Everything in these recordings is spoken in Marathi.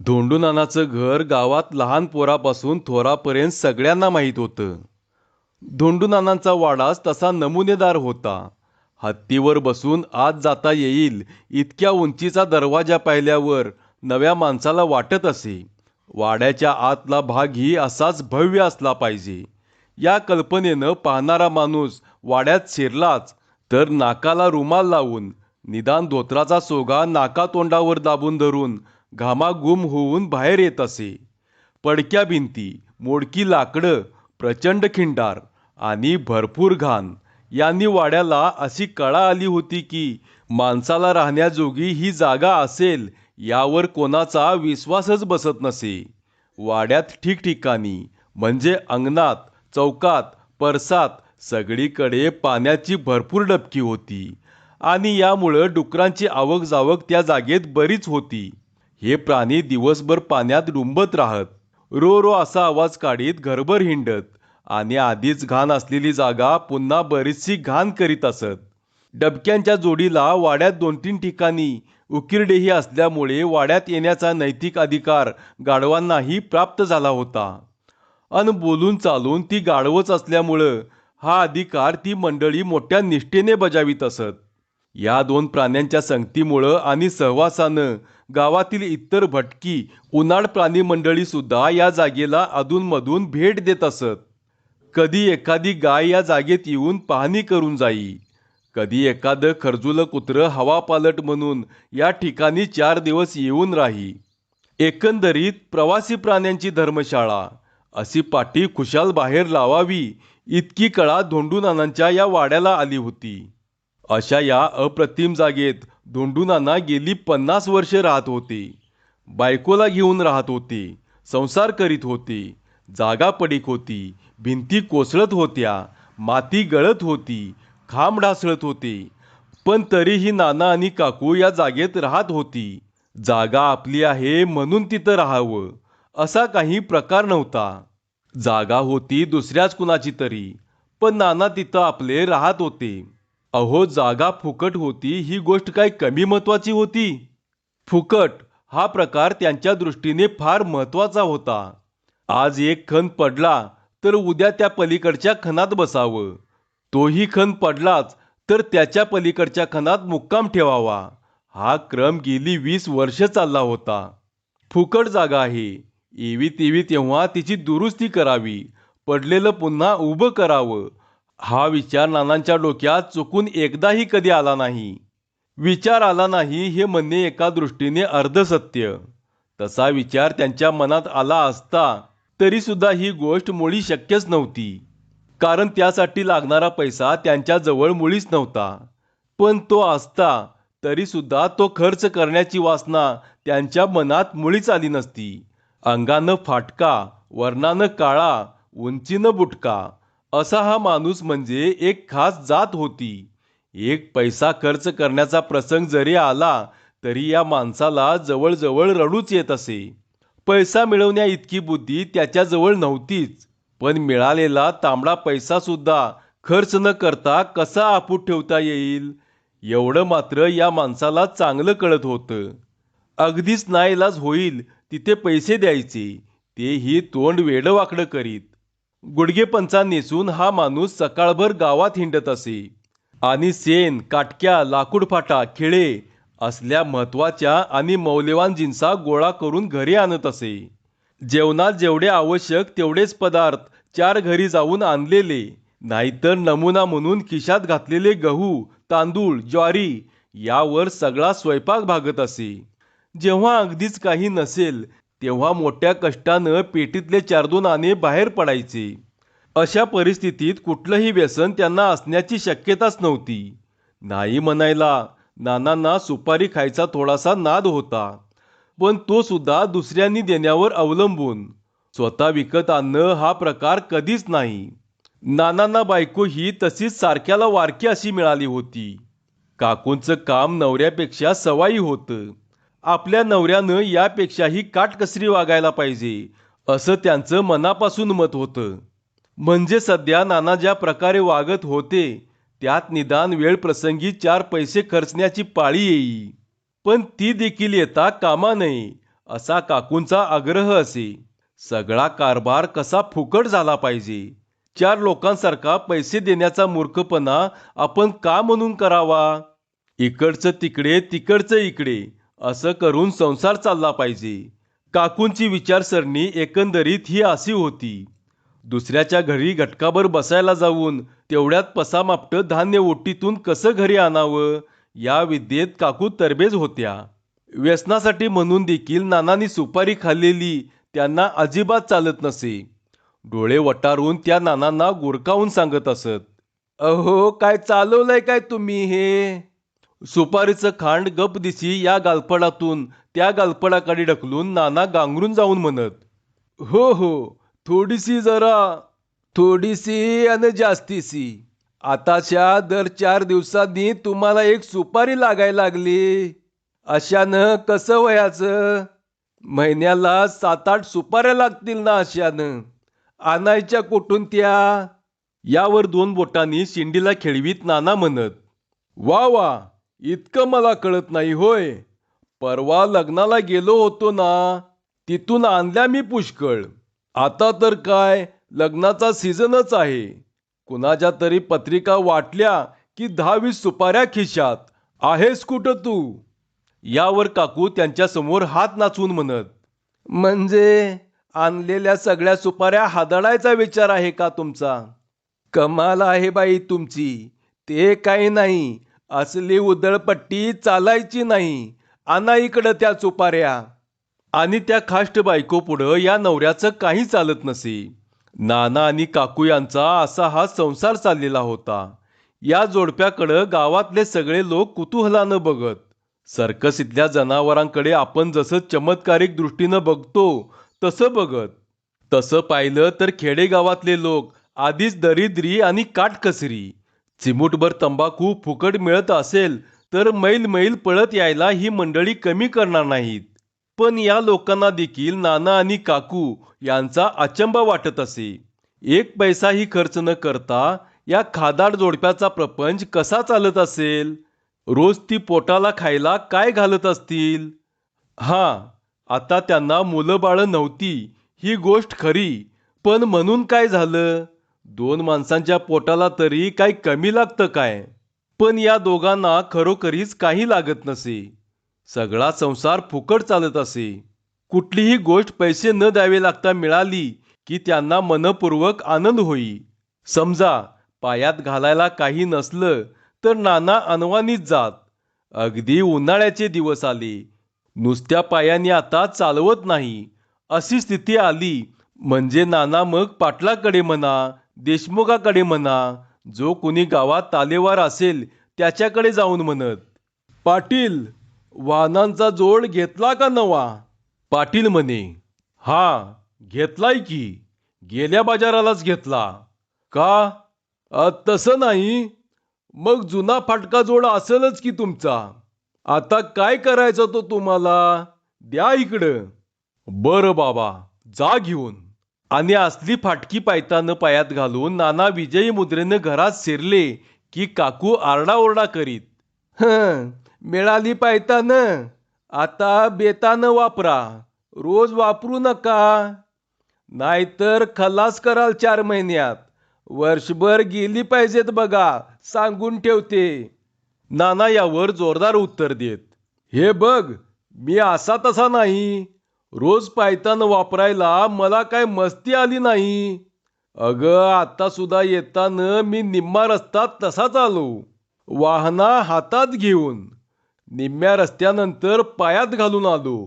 धोंडू नानाचं घर गावात लहान पोरापासून थोरापर्यंत सगळ्यांना माहीत होतं. धोंडू नानांचा वाडाच तसा नमुनेदार होता. हत्तीवर बसून आत जाता येईल इतक्या उंचीचा दरवाजा पाहिल्यावर नव्या माणसाला वाटत असे. वाड्याच्या आतला भागही असाच भव्य असला पाहिजे. या कल्पनेनं पाहणारा माणूस वाड्यात शिरलाच तर नाकाला रुमाल लावून निदान धोत्राचा सोगा नाकातोंडावर दाबून धरून घामाघूम होऊन बाहेर येत असे. पडक्या भिंती मोडकी लाकडं प्रचंड खिंडार आणि भरपूर घाण. यांनी वाड्याला अशी कळा आली होती की माणसाला राहण्याजोगी ही जागा असेल यावर कोणाचा विश्वासच बसत नसे. वाड्यात ठिकठिकाणी म्हणजे अंगणात चौकात परसात सगळीकडे पाण्याची भरपूर डबकी होती. आणि यामुळं डुकरांची आवक जावक त्या जागेत बरीच होती. हे प्राणी दिवसभर पाण्यात डुंबत राहत. रो रो असा आवाज काढीत घरभर हिंडत. आणि आधीच घाण असलेली जागा पुन्हा बरीचशी घाण करीत असत. डबक्यांच्या जोडीला वाड्यात दोन तीन ठिकाणी उकिरडेही असल्यामुळे वाड्यात येण्याचा नैतिक अधिकार गाढवांनाही प्राप्त झाला होता. अन बोलून चालून ती गाढवच असल्यामुळं हा अधिकार ती मंडळी मोठ्या निष्ठेने बजावित असत. या दोन प्राण्यांच्या संगतीमुळं आणि सहवासानं गावातील इतर भटकी उन्हाळ प्राणी मंडळी सुद्धा या जागेला अधूनमधून भेट देत असत. कधी एखादी गाय या जागेत येऊन पाहणी करून जाई. कधी एखादं खरजुलं कुत्रं हवापालट म्हणून या ठिकाणी चार दिवस येऊन राही. एकंदरीत प्रवासी प्राण्यांची धर्मशाळा अशी पाठी खुशाल बाहेर लावावी इतकी कळा धोंडूनानांच्या या वाड्याला आली होती. अशा या अप्रतिम जागेत धोंडूनाना गेली पन्नास वर्षे राहत होते. बायकोला घेऊन राहत होते संसार करीत होते जागा पडीक होती भिंती कोसळत होत्या माती गळत होती खांब ढासळत होते. पण तरीही नाना आणि काकू या जागेत राहत होती. जागा आपली आहे म्हणून तिथं राहावं असा काही प्रकार नव्हता. जागा होती दुसऱ्याच कुणाची तरी पण नाना तिथं आपले राहत होते. अहो जागा फुकट होती ही गोष्ट काय कमी महत्वाची होती? फुकट हा प्रकार त्यांच्या दृष्टीने फार महत्त्वाचा होता. आज एक खण पडला तर उद्या त्या पलीकडच्या खणात बसावं. तोही खण पडलाच तर त्याच्या पलीकडच्या खणात मुक्काम ठेवावा. हा क्रम गेली वीस वर्ष चालला होता. फुकट जागा आहे. एवी तेवी तेव्हा तिची दुरुस्ती करावी. पडलेलं पुन्हा उभं करावं. हा विचार नानांच्या डोक्यात चुकून एकदाही कधी आला नाही. विचार आला नाही हे म्हणणे एका दृष्टीने अर्धसत्य. तसा विचार त्यांच्या मनात आला असता तरीसुद्धा ही गोष्ट मुळी शक्यच नव्हती. कारण त्यासाठी लागणारा पैसा त्यांच्याजवळ मुळीच नव्हता. पण तो असता तरीसुद्धा तो खर्च करण्याची वासना त्यांच्या मनात मुळीच आली नसती. अंगानं फाटका वर्णानं काळा उंचीनं बुटका. असा हा माणूस म्हणजे एक खास जात होती. एक पैसा खर्च करण्याचा प्रसंग जरी आला तरी या माणसाला जवळजवळ रडूच येत असे. पैसा मिळवण्या इतकी बुद्धी त्याच्याजवळ नव्हतीच. पण मिळालेला तांबडा पैसा सुद्धा खर्च न करता कसा आपूट ठेवता येईल? एवढं मात्र या माणसाला चांगलं कळत होतं. अगदीच नाईलाज होईल तिथे पैसे द्यायचे. तेही तोंड वेडवाकडं करीत. गुडघेपंचा नेसून हा माणूस सकाळभर गावात हिंडत असे. आणि सेन काटक्या लाकूडफाटा खिळे असल्या महत्त्वाच्या आणि मौल्यवान जिन्सा गोळा करून घरी आणत असे. जेवणात जेवढे आवश्यक तेवढेच पदार्थ चार घरी जाऊन आणलेले नाहीतर नमुना म्हणून खिशात घातलेले गहू तांदूळ ज्वारी यावर सगळा स्वयंपाक भागत असे. जेव्हा अगदीच काही नसेल तेव्हा मोठ्या कष्टानं पेटीतले चार दोन आणे बाहेर पडायचे. अशा परिस्थितीत कुठलंही व्यसन त्यांना असण्याची शक्यताच नव्हती. नाही म्हणायला नानांना सुपारी खायचा थोडासा नाद होता. पण तो सुद्धा दुसऱ्यांनी देण्यावर अवलंबून. स्वतः विकत आणणं हा प्रकार कधीच नाही. नानांना बायको ही तशीच सारख्याला वारकी अशी मिळाली होती. काकूंचं काम नवऱ्यापेक्षा सवाई होतं. आपल्या नवऱ्यानं यापेक्षाही काटकसरी वागायला पाहिजे असं त्यांचं मनापासून मत होतं. म्हणजे सध्या नाना ज्या प्रकारे वागत होते त्यात निदान वेळ प्रसंगी चार पैसे खर्चण्याची पाळी येई. पण ती देखील येता कामा नये असा काकूंचा आग्रह असे. सगळा कारभार कसा फुकट झाला पाहिजे? चार लोकांसारखा पैसे देण्याचा मूर्खपणा आपण का म्हणून करावा? इकडचं तिकडे तिकडचं इकडे. असं करून संसार चालला पाहिजे. काकूंची विचारसरणी एकंदरीत ही अशी होती. दुसऱ्याच्या घरी घटकाभर बसायला जाऊन तेवढ्यात पसामापटं धान्य ओटीतून कसं घरी आणावं या विद्येत काकू तरबेज होत्या. व्यसनासाठी म्हणून देखील नानांनी सुपारी खाल्लेली त्यांना अजिबात चालत नसे. डोळे वटारून त्या नानांना गुरकावून सांगत असत अहो काय चालवलंय काय तुम्ही हे? सुपारीचं खांड गप दिसी या गालपडातून त्या गालपडाकडे ढकलून नाना गांगरून जाऊन म्हणत हो हो थोडीशी जरा थोडीशी आणि जास्तीसी आताच्या दर चार दिवसांनी तुम्हाला एक सुपारी लागायला लागली. अशानं कसं वयाचं? महिन्याला सात आठ सुपाऱ्या लागतील ना अशानं. आणायच्या कुठून त्या? यावर दोन बोटांनी शिंडीला खेळवीत नाना म्हणत वा वा इतकं मला कळत नाही होय. परवा लग्नाला गेलो होतो ना तिथून आणल्या मी पुष्कळ. आता तर काय लग्नाचा सीझनच आहे. कुणाच्या तरी पत्रिका वाटल्या की दहावीस सुपाऱ्या खिशात. आहेस कुठं तू? यावर काकू त्यांच्यासमोर हात नाचून म्हणत. म्हणजे आणलेल्या सगळ्या सुपाऱ्या हादळायचा विचार आहे का तुमचा? कमाल आहे बाई तुमची. ते काही नाही. असली उदळपट्टी चालायची नाही. आणा इकडं त्या चुपाऱ्या आणि त्या खाष्ट बायको पुढं या नवऱ्याचं काही चालत नसे. नाना आणि काकू यांचा असा हा संसार चाललेला होता. या जोडप्याकडं गावातले सगळे लोक कुतूहलानं बघत. सर्कस इथल्या जनावरांकडे आपण जसं चमत्कारिक दृष्टीनं बघतो तसं बघत. तसं पाहिलं तर खेडेगावातले लोक आधीच दरिद्री आणि काटकसरी. चिमूटभर तंबाखू फुकट मिळत असेल तर मैल मैल पळत यायला ही मंडळी कमी करणार नाहीत. पण या लोकांना देखील नाना आणि काकू यांचा अचंब वाटत असे. एक पैसाही खर्च न करता या खादाड जोडप्याचा प्रपंच कसा चालत असेल? रोज ती पोटाला खायला काय घालत असतील? हां आता त्यांना मुलं बाळं नव्हती ही गोष्ट खरी पण म्हणून काय झालं? दोन माणसांच्या पोटाला तरी काही कमी लागतं काय? पण या दोघांना खरोखरीच काही लागत नसे. सगळा संसार फुकट चालत असे. कुठलीही गोष्ट पैसे न द्यावे लागता मिळाली की त्यांना मनपूर्वक आनंद होई. समजा पायात घालायला काही नसलं तर नाना अनवानीच जात. अगदी उन्हाळ्याचे दिवस आले. नुसत्या पायाने आता चालवत नाही. अशी स्थिती आली. म्हणजे नाना मग पाटलाकडे म्हणा देशमुखाकडे म्हणा जो कुणी गावात तालेवार असेल त्याच्याकडे जाऊन म्हणत पाटील वाहनांचा जोड घेतला का नवा? पाटील म्हणे हा घेतलाय की गेल्या बाजारालाच घेतला. का? तसं नाही? मग जुना फाटका जोड असेलच की तुमचा? आता काय करायचा तो तुम्हाला? द्या इकडं. बरं बाबा जा घेऊन. आणि असली फाटकी पायतानं पायात घालून नाना विजयी मुद्रेनं घरात शिरले की काकू आरडाओरडा करीत हं मिळाली पायतानं आता बेतानं वापरा रोज वापरू नका. नाहीतर खलास कराल चार महिन्यात वर्षभर गेली पाहिजेत बघा सांगून ठेवते. नाना यावर जोरदार उत्तर देत हे बघ मी असा तसा नाही. रोज पायतान वापरायला मला काय मस्ती आली नाही. अगं आता सुद्धा येताना मी निम्मा रस्ता तसाच आलो वाहना हातात घेऊन निम्म्या रस्त्यानंतर पायात घालून आलो.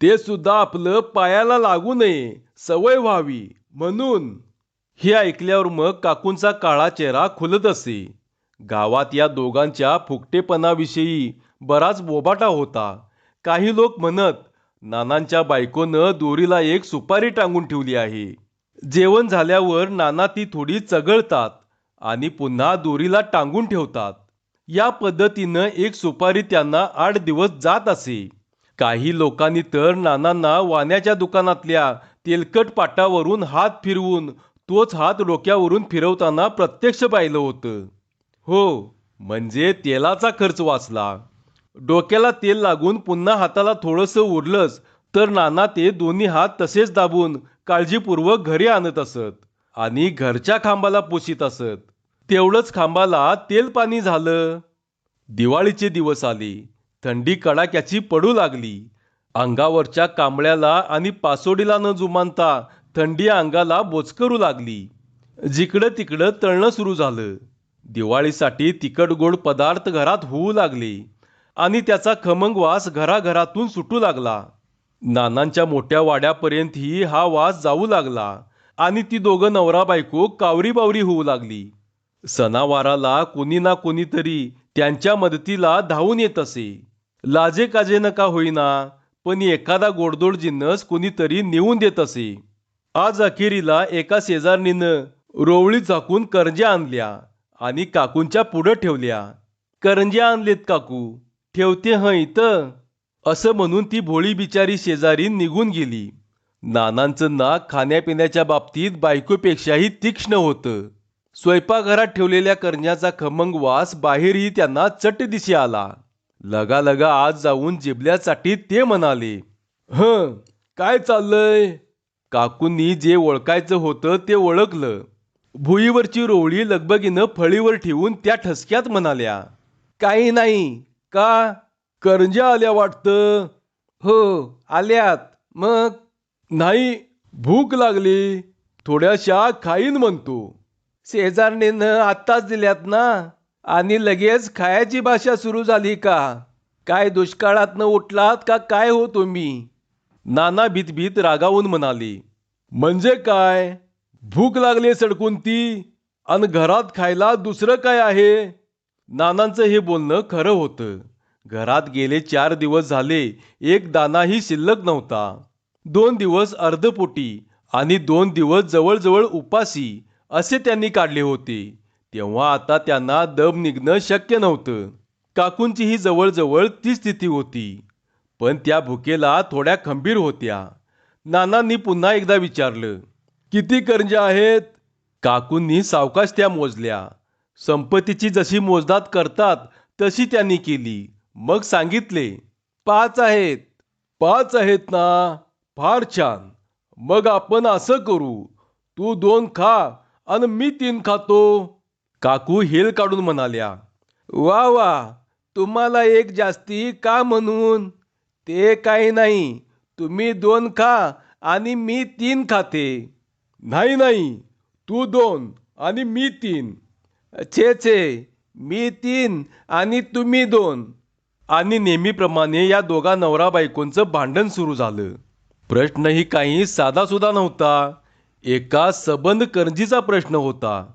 ते सुद्धा आपलं पायाला लागू नये सवय व्हावी. म्हणून हे ऐकल्यावर मग काकूंचा काळा चेहरा खुलत असे. गावात या दोघांच्या फुकटेपणाविषयी बराच बोबाटा होता. काही लोक म्हणत नानांच्या बायकोनं दोरीला एक सुपारी टांगून ठेवली आहे. जेवण झाल्यावर नाना ती थोडी चगळतात आणि पुन्हा दोरीला टांगून ठेवतात. या पद्धतीनं एक सुपारी त्यांना आठ दिवस जात असे. काही लोकांनी तर नानांना वाण्याच्या दुकानातल्या तेलकट पाटावरून हात फिरवून तोच हात डोक्यावरून फिरवताना प्रत्यक्ष पाहिलं होतं. हो म्हणजे तेलाचा खर्च वाचला. डोक्याला तेल लागून पुन्हा हाताला थोडंसं उरलंच तर नाना ते दोन्ही हात तसेच दाबून काळजीपूर्वक घरी आणत असत आणि घरच्या खांबाला पोशीत असत. तेवढंच खांबाला तेल पाणी झालं. दिवाळीचे दिवस आले. थंडी कडाक्याची पडू लागली. अंगावरच्या कांबळ्याला आणि पासोडीला न जुमानता थंडी अंगाला बोचकरू लागली. जिकडं तिकडं तळणं सुरू झालं. दिवाळीसाठी तिखट गोड पदार्थ घरात होऊ लागले. आणि त्याचा खमंग वास घराघरातून सुटू लागला. नानांच्या मोठ्या वाड्यापर्यंतही हा वास जाऊ लागला आणि ती दोघं नवरा बायको कावरी बावरी होऊ लागली. सणावाराला कोणी ना कोणीतरी त्यांच्या मदतीला धावून येत असे. लाजे काजे नका होईना पण एखादा गोडदोड जिन्नस कोणीतरी नेऊन देत असे. आज अखेरीला एका शेजारणीनं रोवळी झाकून करंज्या आणल्या आणि काकूंच्या पुढं ठेवल्या. करंज्या आणलेत काकू. ठेवते हं इथं. असं म्हणून ती भोळी बिचारी शेजारी निघून गेली. नानांचं नाक खाण्यापिण्याच्या बाबतीत बायकोपेक्षाही तीक्ष्ण होतं. स्वयंपाकघरात ठेवलेल्या करण्याचा खमंग वास बाहेरही त्यांना चट दिशी आला. लगा लगा आज जाऊन जिबल्यासाठी ते म्हणाले ह काय चाललंय? काकूंनी जे ओळखायचं होतं ते ओळखलं. भुईवरची रोवळी लगबगीनं फळीवर ठेवून त्या ठसक्यात म्हणाल्या काही नाही का करंज्या आल्या वाटतं? हो आल्यात. मग नाही भूक लागली. थोड्याशा खाईन म्हणतो. शेजारणीनं आत्ताच दिल्यात ना? आणि लगेच खायची भाषा सुरू झाली का? काय दुष्काळातनं उठलात का काय हो तुम्ही? नाना भीतभीत रागावून म्हणाले. म्हणजे काय? भूक लागली सडकून ती? आणि घरात खायला दुसरं काय आहे? नानांचं हे बोलणं खरं होतं. घरात गेले चार दिवस झाले एक दानाही शिल्लक नव्हता. दोन दिवस अर्धपोटी आणि दोन दिवस जवळजवळ उपासी असे त्यांनी काढले होते. तेव्हा आता त्यांना दम निघणं शक्य नव्हतं. काकूंचीही जवळजवळ ती स्थिती होती. पण त्या भुकेला थोड्या खंबीर होत्या. नानांनी पुन्हा एकदा विचारलं किती कर्ज आहेत? काकूंनी सावकाश त्या मोजल्या. संपत्तीची जशी मोजदात करतात तशी त्यांनी केली. मग सांगितले पाच आहेत. पाच आहेत ना? फार छान. मग आपण असं करू. तू दोन खा आणि मी तीन खातो. काकू हेल काढून म्हणाल्या वा वा तुम्हाला एक जास्ती का म्हणून? ते काही नाही. तुम्ही दोन खा आणि मी तीन खाते. नाही नाही. तू दोन आणि मी तीन. छे छे. मी तीन आणि तुम्ही दोन. आणि नेहमीप्रमाणे या दोघा नवरा बायकोंचं भांडण सुरू झालं. प्रश्नही काही साधासुद्धा नव्हता. एका सबंध करंजीचा प्रश्न होता.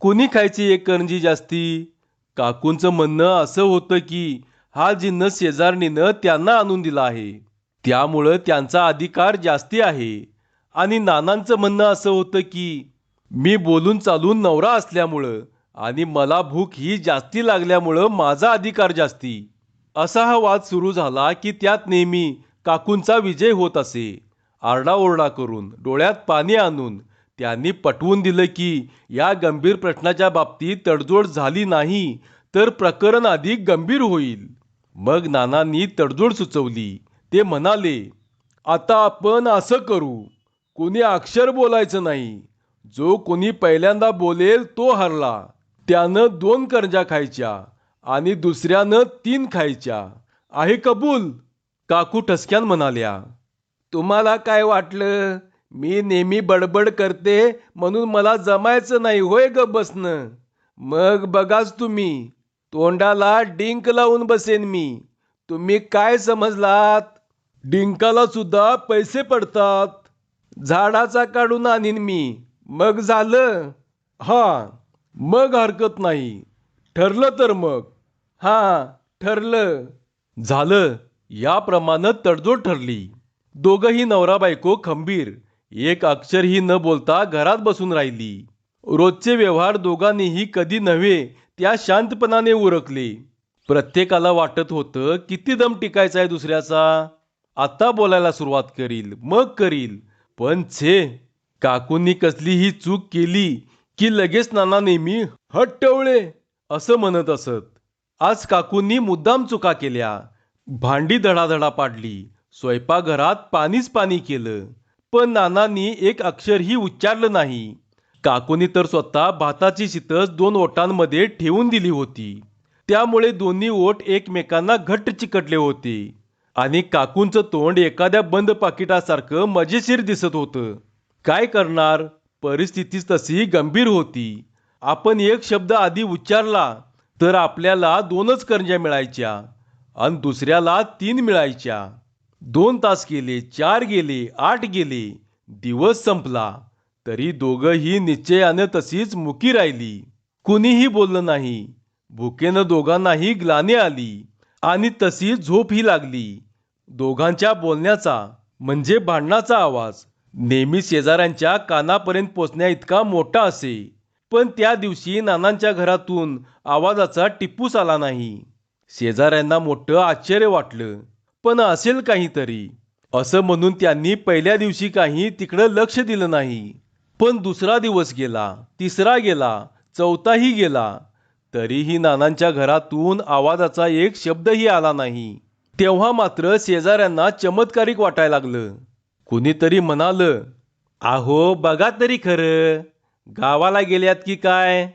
कोणी खायची एक करंजी जास्ती? काकूंचं म्हणणं असं होतं की हा जिन्नस शेजारणीनं त्यांना आणून दिला आहे. त्यामुळं त्यांचा अधिकार जास्ती आहे. आणि नानांचं म्हणणं असं होतं की मी बोलून चालून नवरा असल्यामुळं आणि मला भूक ही जास्ती लागल्यामुळं माझा अधिकार जास्ती. असा हा वाद सुरू झाला की त्यात नेहमी काकूंचा विजय होत असे. आरडाओरडा करून डोळ्यात पाणी आणून त्यांनी पटवून दिलं की या गंभीर प्रश्नाच्या बाबतीत तडजोड झाली नाही तर प्रकरण अधिक गंभीर होईल. मग नानांनी तडजोड सुचवली. ते म्हणाले आता आपण असं करू. कोणी अक्षर बोलायचं नाही. जो कोणी पहिल्यांदा बोलेल तो हरला. त्यानं दोन कर्जा खायच्या आणि दुसऱ्यानं तीन खायच्या. आहे कबूल? काकू ठसक्यान म्हणाल्या. तुम्हाला काय वाटलं? मी नेहमी बडबड करते म्हणून मला जमायचं नाही होय ग बसणं मग बघाच तुम्ही. तोंडाला डिंक लावून बसेन मी. तुम्ही काय समजलात? डिंकाला सुद्धा पैसे पडतात. झाडाचा काढून आणीन मी. मग झालं. हां. मग हरकत नाही. ठरलं तर मग. हा ठरलं. झालं. याप्रमाणे तडजोड ठरली. दोघही नवरा बायको खंबीर. एक अक्षरही न बोलता घरात बसून राहिली. रोजचे व्यवहार दोघांनीही कधी नव्हे त्या शांतपणाने उरकले. प्रत्येकाला वाटत होतं किती दम टिकायचा आहे दुसऱ्याचा. आता बोलायला सुरुवात करील मग करील. पण छे काकूंनी कसलीही चूक केली की लगेच नाना नेहमी हट्टवळे असं म्हणत असत. आज काकूंनी मुद्दाम चुका केल्या. भांडी धडाधडा पाडली. स्वयंपाकघरात पाणीच पाणी केलं. पण नानांनी एक अक्षरही उच्चारलं नाही. काकूनी तर स्वतः भाताची शितच दोन ओटांमध्ये ठेवून दिली होती. त्यामुळे दोन्ही ओट एकमेकांना घट्ट चिकटले होते. आणि काकूंचं तोंड एखाद्या बंद पाकिटासारखं मजेशीर दिसत होतं. काय करणार? परिस्थितीच तशी गंभीर होती. आपण एक शब्द आधी उच्चारला तर आपल्याला दोनच करंज्या मिळायच्या आणि दुसऱ्याला तीन मिळायच्या. दोन तास गेले चार गेले आठ गेले दिवस संपला. तरी दोघंही निश्चयानं तशीच मुकी राहिली. कुणीही बोललं नाही. भुकेनं दोघांनाही ग्लानी आली आणि तशी झोपही लागली. दोघांच्या बोलण्याचा म्हणजे भांडणाचा आवाज. नेहमी शेजाऱ्यांच्या कानापर्यंत पोचण्या इतका मोठा असे. पण त्या दिवशी नानांच्या घरातून आवाजाचा टिप्पूस आला नाही. शेजाऱ्यांना मोठं आश्चर्य वाटलं. पण असेल काहीतरी. असं म्हणून त्यांनी पहिल्या दिवशी काही तिकडं लक्ष दिलं नाही. पण दुसरा दिवस गेला तिसरा गेला चौथाही गेला. तरीही नानांच्या घरातून आवाजाचा एक शब्दही आला नाही. तेव्हा मात्र शेजाऱ्यांना चमत्कारिक वाटायला लागलं. कुणीतरी म्हणालं आहो बघा तरी खरं गावाला गेल्यात की काय?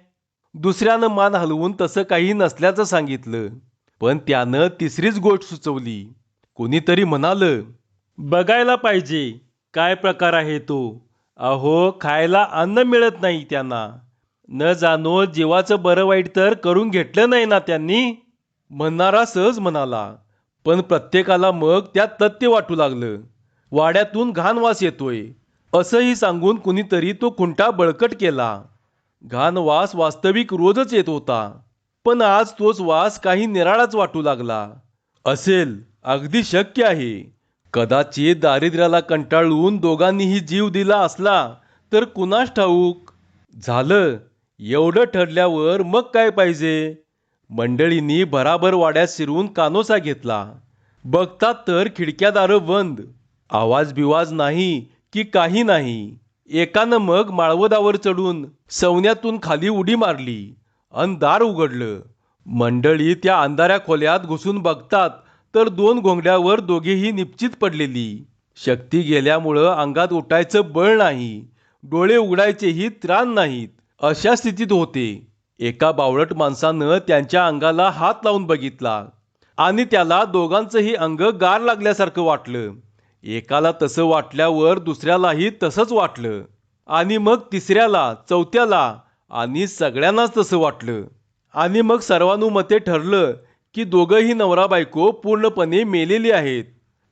दुसऱ्यानं मान हलवून तसं काही नसल्याचं सांगितलं. पण त्यानं तिसरीच गोष्ट सुचवली. कोणीतरी म्हणालं बघायला पाहिजे काय प्रकार आहे तो. अहो खायला अन्न मिळत नाही त्यांना. न जाणो जीवाचं बरं वाईट तर करून घेतलं नाही ना त्यांनी. म्हणणारा सहज म्हणाला. पण प्रत्येकाला मग त्यात तथ्य वाटू लागलं. वाड्यातून घाणवास येतोय. असंही सांगून कुणीतरी तो खुंटा बळकट केला. घाणवास वास्तविक रोजच येत होता. पण आज तोच वास काही निराळाच वाटू लागला. असेल अगदी शक्य आहे. कदाचित दारिद्र्याला कंटाळून दोघांनीही जीव दिला असला तर कुणास ठाऊक? झालं एवढं ठरल्यावर मग काय पाहिजे? मंडळींनी भराभर वाड्यात शिरून कानोसा घेतला. बघतात तर खिडक्या दारं बंद. आवाज बिवाज नाही की काही नाही. एकानं मग माळवदावर चढून सवन्यातून खाली उडी मारली अन दार उघडलं. मंडळी त्या अंधाऱ्या खोल्यात घुसून बघतात तर दोन घोंगड्यावर दोघेही निश्चित पडलेली. शक्ती गेल्यामुळं अंगात उठायचं बळ नाही डोळे उघडायचेही त्राण नाहीत अशा स्थितीत होते. एका बावळट माणसानं त्यांच्या अंगाला हात लावून बघितला आणि त्याला दोघांचंही अंग गार लागल्यासारखं वाटलं. एकाला तसं वाटल्यावर दुसऱ्यालाही तसंच वाटलं. आणि मग तिसऱ्याला चौथ्याला आणि सगळ्यांनाच तसं वाटलं. आणि मग सर्वानुमते ठरलं की दोघंही नवरा बायको पूर्णपणे मेलेली आहेत.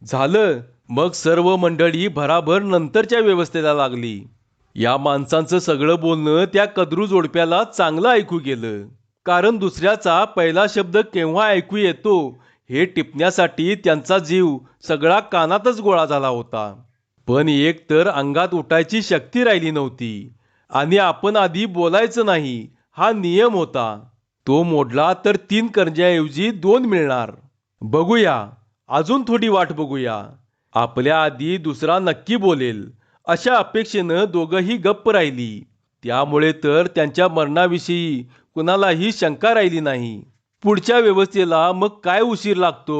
झालं मग सर्व मंडळी भराभर नंतरच्या व्यवस्थेला लागली. या माणसांचं सगळं बोलणं त्या कदरू जोडप्याला चांगलं ऐकू गेलं. कारण दुसऱ्याचा पहिला शब्द केव्हा ऐकू येतो हे टिपण्यासाठी त्यांचा जीव सगळा कानातच गोळा झाला होता. पण एक तर अंगात उठायची शक्ती राहिली नव्हती आणि आपण आधी बोलायचं नाही हा नियम होता. तो मोडला तर तीन करंज्याऐवजी दोन मिळणार. बघूया. अजून थोडी वाट बघूया. आपल्या आधी दुसरा नक्की बोलेल. अशा अपेक्षेनं दोघंही गप्प राहिली. त्यामुळे तर त्यांच्या मरणाविषयी कुणालाही शंका राहिली नाही. पुढच्या व्यवस्थेला मग काय उशीर लागतो?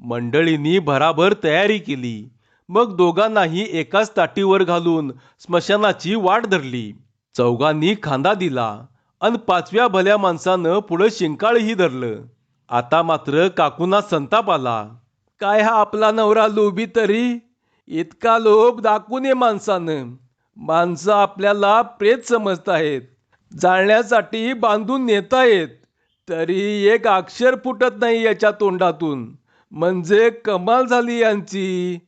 मंडळींनी भराभर तयारी केली. मग दोघांनाही एकाच ताटीवर घालून स्मशानाची वाट धरली. चौघांनी खांदा दिला अन पाचव्या भल्या माणसानं पुढं शिंकाळही धरलं. आता मात्र काकूंना संताप आला. काय हा आपला नवरा लोभी तरी? इतका लोभ दाखवून ये माणसानं. माणसं आपल्याला प्रेत समजतायत जाळण्यासाठी बांधून नेतायत तरी एक अक्षर फुटत नाही याच्या तोंडातून. म्हणजे कमाल झाली यांची.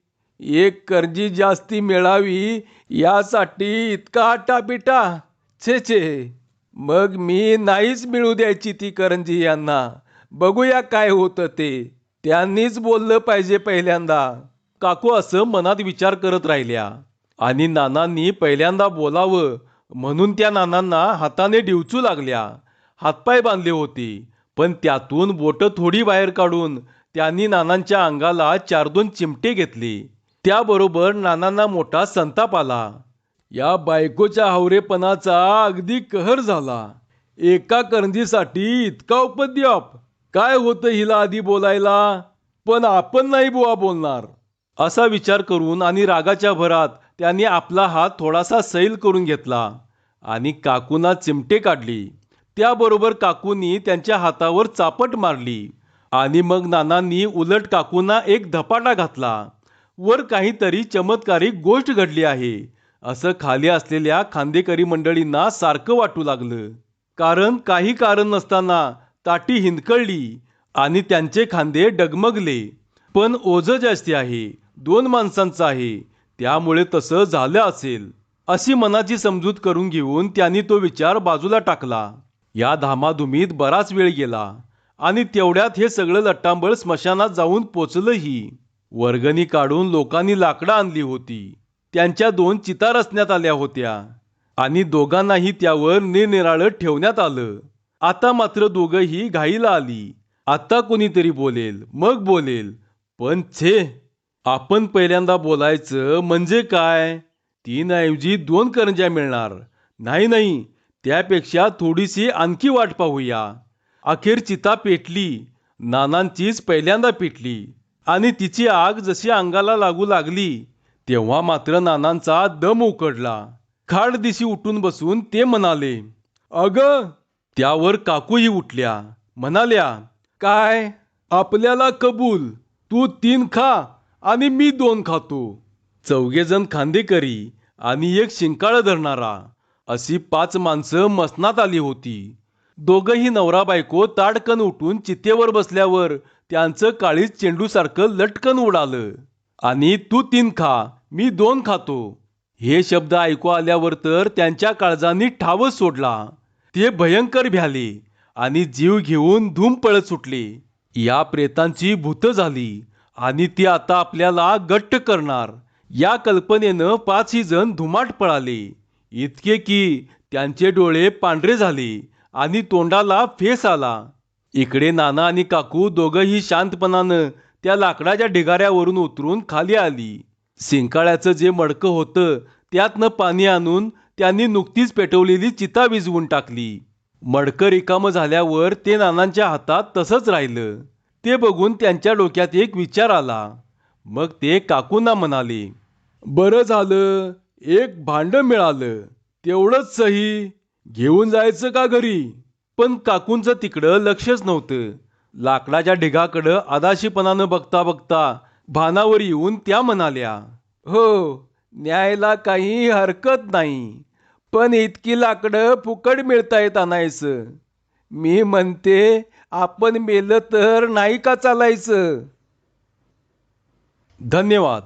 एक कर्जी जास्ती मिळावी यासाठी इतका आटापिटा. छे छे. मग मी नाहीच मिळू द्यायची ती करंजी यांना. बघूया काय होतं ते. त्यांनीच बोललं पाहिजे पहिल्यांदा. काकू असं मनात विचार करत राहिल्या. आणि नानांनी पहिल्यांदा बोलावं म्हणून त्या नानांना हाताने डिवचू लागल्या. हातपाय बांधले होते. पण त्यातून बोटं थोडी बाहेर काढून त्यांनी नानांच्या अंगाला चार दोन चिमटे घेतले. त्याबरोबर नानांना मोठा संताप आला. या बायकोच्या हावरेपणाचा अगदी कहर झाला. एका करंजीसाठी इतका उपद्व्याप काय होतं हिला आधी बोलायला? पण आपण नाही बुवा बोलणार. असा विचार करून आणि रागाच्या भरात त्यांनी आपला हात थोडासा सैल करून घेतला आणि काकूंना चिमटे काढली. त्याबरोबर काकूंनी त्यांच्या हातावर चापट मारली आणि मग नानांनी उलट काकूंना एक धपाटा घातला. वर काहीतरी चमत्कारिक गोष्ट घडली आहे. असं खाली असलेल्या खांदेकरी मंडळींना सारखं वाटू लागलं. कारण काही कारण नसताना ताटी हिंदकळली आणि त्यांचे खांदे डगमगले. पण ओझं जास्ती आहे. दोन माणसांचं आहे. त्यामुळे तसं झालं असेल. अशी मनाची समजूत करून घेऊन त्यांनी तो विचार बाजूला टाकला. या धामाधुमीत बराच वेळ गेला आणि तेवढ्यात हे सगळं लट्टांबळ स्मशानात जाऊन पोचलंही. वर्गणी काढून लोकांनी लाकडं आणली होती. त्यांच्या दोन चिता रचण्यात आल्या होत्या. आणि दोघांनाही त्यावर निरनिराळं ठेवण्यात आलं. आता मात्र दोघंही घाईला आली. आता कोणीतरी बोलेल मग बोलेल. पण छे आपण पहिल्यांदा बोलायचं म्हणजे काय? तीन ऐवजी दोन करंज्या मिळणार. नाही नाही. त्यापेक्षा थोडीशी आणखी वाट पाहूया. अखेर चिता पेटली. नानांचीच पहिल्यांदा पेटली. आणि तिची आग जशी अंगाला लागू लागली तेव्हा मात्र नानांचा दम उकडला. खाड दिशी उठून बसून ते म्हणाले अग त्यावर काकूही उठल्या. म्हणाल्या काय? आपल्याला कबूल. तू तीन खा आणि मी दोन खातो. चौघेजण खांदेकरी आणि एक शिंकाळ धरणारा. अशी पाच माणसं मसनात आली होती. दोघंही नवरा बायको ताडकन उठून चितेवर बसल्यावर त्यांचं काळीच चेंडूसारखं लटकन उडालं. आणि तू तीन खा मी दोन खातो. हे शब्द ऐकू आल्यावर तर त्यांच्या काळजांनी ठावच सोडला. ते भयंकर भ्याले आणि जीव घेऊन धूम पळत सुटले. या प्रेतांची भूत झाली आणि ती आता आपल्याला गट्ट करणार. या कल्पनेनं पाचही जण धुमाट पळाले. इतके की त्यांचे डोळे पांढरे झाले आणि तोंडाला फेस आला. इकडे नाना आणि काकू दोघंही शांतपणानं त्या लाकडाच्या ढिगाऱ्यावरून उतरून खाली आली. सिंकाळ्याचं जे मडकं होतं त्यातनं पाणी आणून त्यांनी नुकतीच पेटवलेली चिता विजवून टाकली. मडकं रिकामं झाल्यावर ते नानांच्या हातात तसंच राहिलं. ते बघून त्यांच्या डोक्यात एक विचार आला. मग ते काकूंना म्हणाले बरं झालं. एक भांड मिळालं तेवढंच सही. घेऊन जायचं का घरी? पण काकूंचं तिकडं लक्षच नव्हतं. लाकडाच्या ढिगाकडं आदाशीपणानं बघता बघता भानावर येऊन त्या म्हणाल्या हो न्यायला काही हरकत नाही पण इतकी लाकडं फुकट मिळतायत आणायचं. मी म्हणते आपण मेलं तर नाही का चालायचं? धन्यवाद.